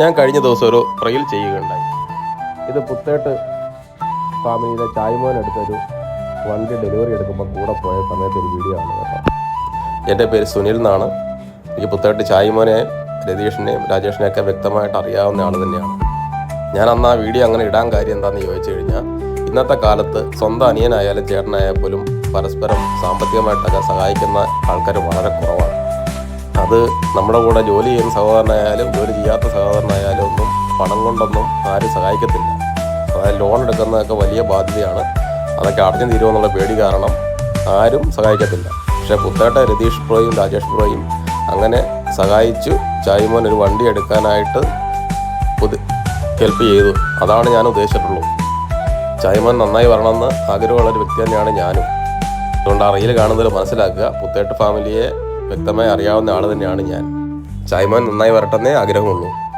ഞാൻ കഴിഞ്ഞ ദിവസം ഒരു റീൽ ചെയ്യുകയുണ്ടായി. ഇത് പുത്തേട്ട് ഫാമിലിയിലെ ചായ്മോൻ എടുത്തൊരു വണ്ടി ഡെലിവറി എടുക്കുമ്പോൾ കൂടെ പോയ സമയത്ത് ഒരു വീഡിയോ ആണ് കേട്ടോ. എന്റെ പേര് സുനിൽ എന്നാണ്. എനിക്ക് പുത്തേട്ട് ചായ്മോനെ രതീഷിനെയും രാജേഷിനെയൊക്കെ വ്യക്തമായിട്ട് അറിയാവുന്ന ആൾ തന്നെയാണ്. ഞാൻ അന്ന് ആ വീഡിയോ അങ്ങനെ ഇടാൻ കാര്യം എന്താണെന്ന് ചോദിച്ചു കഴിഞ്ഞാൽ ഇന്നത്തെ കാലത്ത് സ്വന്തം അനിയനായാലും ചേട്ടനായാൽ പോലും പരസ്പരം സാമ്പത്തികമായിട്ടൊക്കെ സഹായിക്കുന്ന ആൾക്കാർ വളരെ കുറവാണ്. അത് നമ്മുടെ കൂടെ ജോലി ചെയ്യുന്ന സഹോദരനായാലും ജോലി ചെയ്യാത്ത സഹോദരനായാലും ഒന്നും പണം കൊണ്ടൊന്നും ആരും സഹായിക്കത്തില്ല. അതായത് ലോൺ എടുക്കുന്നതൊക്കെ വലിയ ബാധ്യതയാണ്. അതൊക്കെ അടഞ്ഞു തീരുമെന്നുള്ള പേടി കാരണം ആരും സഹായിക്കത്തില്ല. പക്ഷേ പുത്തേട്ട രതീഷ് പ്രോയും രാജേഷ് പ്രോയും അങ്ങനെ സഹായിച്ചു. ചായ്മോൻ ഒരു വണ്ടി എടുക്കാനായിട്ട് ഹെൽപ്പ് ചെയ്തു. അതാണ് ഞാൻ ഉദ്ദേശിച്ചിട്ടുള്ളൂ ചായ്മോൻ നന്നായി വരണമെന്ന് ആഗ്രഹമുള്ള ഒരു വ്യക്തി തന്നെയാണ് ഞാനും. അതുകൊണ്ട് ആ റീൽ കാണുന്നതിൽ മനസ്സിലാക്കുക. പുത്തേട്ട് ഫാമിലിയെ വ്യക്തമായി അറിയാവുന്ന ആൾ തന്നെയാണ് ഞാൻ. ചായ്മോൻ നന്നായി വരട്ടെന്നേ ആഗ്രഹമുള്ളൂ.